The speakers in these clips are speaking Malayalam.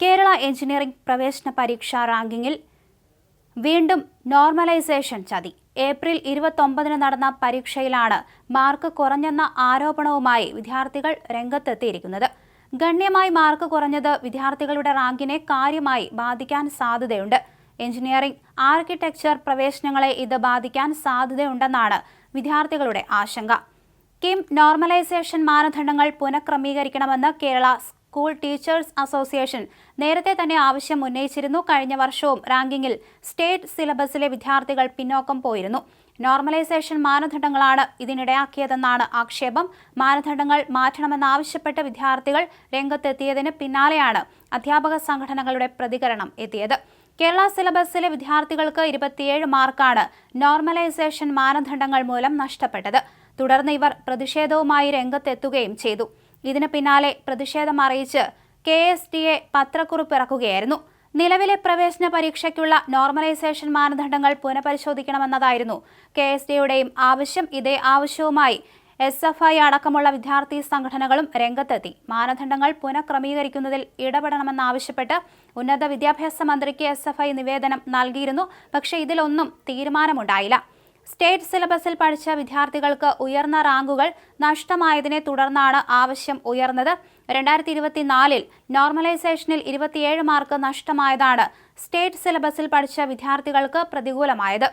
കേരള എഞ്ചിനീയറിംഗ് പ്രവേശന പരീക്ഷാ റാങ്കിങ്ങിൽ വീണ്ടും നോർമലൈസേഷൻ ചതി. ഏപ്രിൽ ഇരുപത്തൊമ്പതിന് നടന്ന പരീക്ഷയിലാണ് മാർക്ക് കുറഞ്ഞെന്ന ആരോപണവുമായി വിദ്യാർത്ഥികൾ രംഗത്തെത്തിയിരിക്കുന്നത്. ഗണ്യമായി മാർക്ക് കുറഞ്ഞത് വിദ്യാർത്ഥികളുടെ റാങ്കിനെ കാര്യമായി ബാധിക്കാൻ സാധ്യതയുണ്ട്. എഞ്ചിനീയറിംഗ് ആർക്കിടെക്ചർ പ്രവേശനങ്ങളെ ഇത് ബാധിക്കാൻ സാധ്യതയുണ്ടെന്നാണ് വിദ്യാർത്ഥികളുടെ ആശങ്ക. കിം നോർമലൈസേഷൻ മാനദണ്ഡങ്ങൾ പുനഃക്രമീകരിക്കണമെന്ന് കേരള സ്കൂൾ ടീച്ചേഴ്സ് അസോസിയേഷൻ നേരത്തെ തന്നെ ആവശ്യം ഉന്നയിച്ചിരുന്നു. കഴിഞ്ഞ വർഷവും റാങ്കിങ്ങിൽ സ്റ്റേറ്റ് സിലബസിലെ വിദ്യാർത്ഥികൾ പിന്നോക്കം പോയിരുന്നു. നോർമലൈസേഷൻ മാനദണ്ഡങ്ങളാണ് ഇതിനിടയാക്കിയതെന്നാണ് ആക്ഷേപം. മാനദണ്ഡങ്ങൾ മാറ്റണമെന്നാവശ്യപ്പെട്ട് വിദ്യാർത്ഥികൾ രംഗത്തെത്തിയതിന് പിന്നാലെയാണ് അധ്യാപക സംഘടനകളുടെ പ്രതികരണം എത്തിയത്. കേരള സിലബസിലെ വിദ്യാർത്ഥികൾക്ക് ഇരുപത്തിയേഴ് മാർക്കാണ് നോർമലൈസേഷൻ മാനദണ്ഡങ്ങൾ മൂലം നഷ്ടപ്പെട്ടത്. തുടർന്ന് ഇവർ പ്രതിഷേധവുമായി രംഗത്തെത്തുകയും ചെയ്തു. ഇതിന് പിന്നാലെ പ്രതിഷേധം അറിയിച്ച് കെ എസ് ടി എ പത്രക്കുറിപ്പ് ഇറക്കുകയായിരുന്നു. നിലവിലെ പ്രവേശന പരീക്ഷയ്ക്കുള്ള നോർമലൈസേഷൻ മാനദണ്ഡങ്ങൾ പുനഃപരിശോധിക്കണമെന്നതായിരുന്നു കെ എസ് ഡിയുടെയും ആവശ്യം. ഇതേ ആവശ്യവുമായി എസ് എഫ് ഐ അടക്കമുള്ള വിദ്യാർത്ഥി സംഘടനകളും രംഗത്തെത്തി. മാനദണ്ഡങ്ങൾ പുനഃക്രമീകരിക്കുന്നതിൽ ഇടപെടണമെന്നാവശ്യപ്പെട്ട് ഉന്നത വിദ്യാഭ്യാസ മന്ത്രിക്ക് എസ് എഫ് ഐ നിവേദനം നൽകിയിരുന്നു. പക്ഷേ ഇതിലൊന്നും തീരുമാനമുണ്ടായില്ല. സ്റ്റേറ്റ് സിലബസിൽ പഠിച്ച വിദ്യാർത്ഥികൾക്ക് ഉയർന്ന റാങ്കുകൾ നഷ്ടമായതിനെ തുടർന്നാണ് ആവശ്യം ഉയർന്നത്. രണ്ടായിരത്തി ഇരുപത്തിനാലിൽ നോർമലൈസേഷനിൽ ഇരുപത്തിയേഴ് മാർക്ക് നഷ്ടമായതാണ് സ്റ്റേറ്റ് സിലബസിൽ പഠിച്ച വിദ്യാർത്ഥികൾക്ക് പ്രതികൂലമായത്.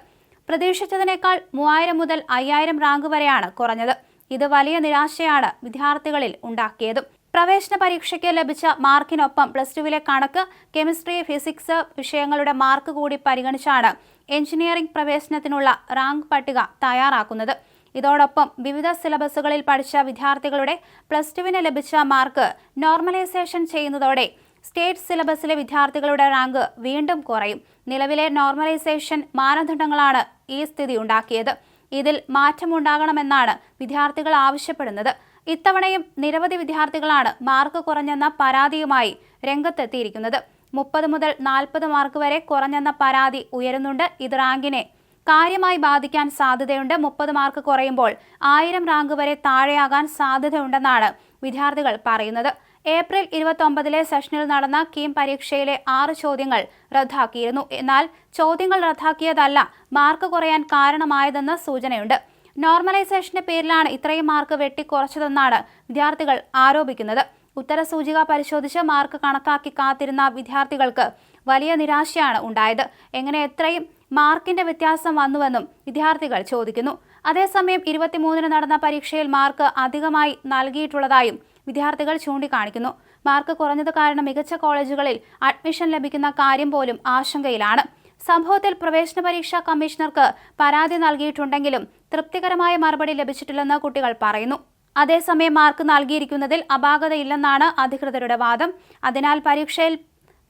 പ്രതീക്ഷിച്ചതിനേക്കാൾ മൂവായിരം മുതൽ അയ്യായിരം റാങ്ക് വരെയാണ് കുറഞ്ഞത്. ഇത് വലിയ നിരാശയാണ് വിദ്യാർത്ഥികളിൽ ഉണ്ടാക്കിയതും. പ്രവേശന പരീക്ഷയ്ക്ക് ലഭിച്ച മാർക്കിനൊപ്പം പ്ലസ് ടുവിലെ കണക്ക് കെമിസ്ട്രി ഫിസിക്സ് വിഷയങ്ങളുടെ മാർക്ക് കൂടി പരിഗണിച്ചാണ് എഞ്ചിനീയറിംഗ് പ്രവേശനത്തിനുള്ള റാങ്ക് പട്ടിക തയ്യാറാക്കുന്നത്. ഇതോടൊപ്പം വിവിധ സിലബസുകളിൽ പഠിച്ച വിദ്യാർത്ഥികളുടെ പ്ലസ് ടുവിന് ലഭിച്ച മാർക്ക് നോർമലൈസേഷൻ ചെയ്യുന്നതോടെ സ്റ്റേറ്റ് സിലബസിലെ വിദ്യാർത്ഥികളുടെ റാങ്ക് വീണ്ടും കുറയും. നിലവിലെ നോർമലൈസേഷൻ മാനദണ്ഡങ്ങളാണ് ഈ സ്ഥിതി ഉണ്ടാക്കിയത്. ഇതിൽ മാറ്റമുണ്ടാകണമെന്നാണ് വിദ്യാർത്ഥികൾ ആവശ്യപ്പെടുന്നത്. ഇത്തവണയും നിരവധി വിദ്യാർത്ഥികളാണ് മാർക്ക് കുറഞ്ഞെന്ന പരാതിയുമായി രംഗത്തെത്തിയിരിക്കുന്നത്. മുപ്പത് മുതൽ നാൽപ്പത് മാർക്ക് വരെ കുറഞ്ഞെന്ന പരാതി ഉയരുന്നുണ്ട് ഇത് റാങ്കിനെ. കാര്യമായി ബാധിക്കാൻ സാധ്യതയുണ്ട്. മുപ്പത് മാർക്ക് കുറയുമ്പോൾ ആയിരം റാങ്ക് വരെ താഴെയാകാൻ സാധ്യതയുണ്ടെന്നാണ് വിദ്യാർത്ഥികൾ പറയുന്നത്. ഏപ്രിൽ ഇരുപത്തൊമ്പതിലെ സെഷനിൽ നടന്ന കീം പരീക്ഷയിലെ ആറ് ചോദ്യങ്ങൾ റദ്ദാക്കിയിരുന്നു. എന്നാൽ ചോദ്യങ്ങൾ റദ്ദാക്കിയതല്ല മാർക്ക് കുറയാൻ കാരണമായതെന്ന് സൂചനയുണ്ട്. നോർമലൈസേഷന്റെ പേരിലാണ് ഇത്രയും മാർക്ക് വെട്ടിക്കുറച്ചതെന്നാണ് വിദ്യാർത്ഥികൾ ആരോപിക്കുന്നത്. ഉത്തര സൂചിക പരിശോധിച്ച് മാർക്ക് കണക്കാക്കി കാത്തിരുന്ന വിദ്യാർത്ഥികൾക്ക് വലിയ നിരാശയാണ് ഉണ്ടായത്. എങ്ങനെ എത്രയും മാർക്കിന്റെ വ്യത്യാസം വന്നുവെന്നും വിദ്യാർത്ഥികൾ ചോദിക്കുന്നു. അതേസമയം ഇരുപത്തിമൂന്നിന് നടന്ന പരീക്ഷയിൽ മാർക്ക് അധികമായി നൽകിയിട്ടുള്ളതായും വിദ്യാർത്ഥികൾ ചൂണ്ടിക്കാണിക്കുന്നു. മാർക്ക് കുറഞ്ഞത് കാരണം മികച്ച കോളേജുകളിൽ അഡ്മിഷൻ ലഭിക്കുന്ന കാര്യം പോലും ആശങ്കയിലാണ്. സംഭവത്തിൽ പ്രവേശന പരീക്ഷാ കമ്മീഷണർക്ക് പരാതി നൽകിയിട്ടുണ്ടെങ്കിലും തൃപ്തികരമായ മറുപടി ലഭിച്ചിട്ടില്ലെന്ന് കുട്ടികൾ പറയുന്നു. അതേസമയം മാർക്ക് നൽകിയിരിക്കുന്നതിൽ അപാകതയില്ലെന്നാണ് അധികൃതരുടെ വാദം. അതിനാൽ പരീക്ഷയിൽ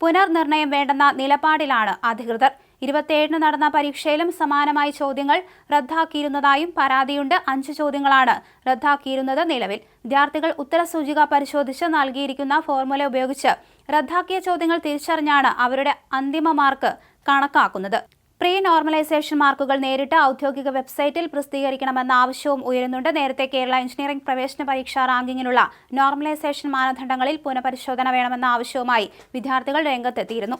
പുനർനിർണയം വേണ്ടെന്ന നിലപാടിലാണ് അധികൃതർ. ഇരുപത്തിയേഴിന് നടന്ന പരീക്ഷയിലും സമാനമായ ചോദ്യങ്ങൾ റദ്ദാക്കിയിരുന്നതായും പരാതിയുണ്ട്. അഞ്ച് ചോദ്യങ്ങളാണ് റദ്ദാക്കിയിരുന്നത് നിലവിൽ. വിദ്യാർത്ഥികൾ ഉത്തരസൂചിക പരിശോധിച്ച് നൽകിയിരിക്കുന്ന ഫോർമുല ഉപയോഗിച്ച് റദ്ദാക്കിയ ചോദ്യങ്ങൾ തിരിച്ചറിഞ്ഞാണ് അവരുടെ അന്തിമ മാർക്ക് കണക്കാക്കുന്നത്. പ്രീ നോർമലൈസേഷൻ മാർക്കുകൾ നേരിട്ട് ഔദ്യോഗിക വെബ്സൈറ്റിൽ പ്രസിദ്ധീകരിക്കണമെന്ന ആവശ്യവും ഉയരുന്നുണ്ട്. നേരത്തെ കേരള എഞ്ചിനീയറിംഗ് പ്രവേശന പരീക്ഷ റാങ്കിങ്ങിനുള്ള നോർമലൈസേഷൻ മാനദണ്ഡങ്ങളിൽ പുനഃപരിശോധന വേണമെന്ന ആവശ്യവുമായി വിദ്യാർത്ഥികൾ രംഗത്തെത്തിയിരുന്നു.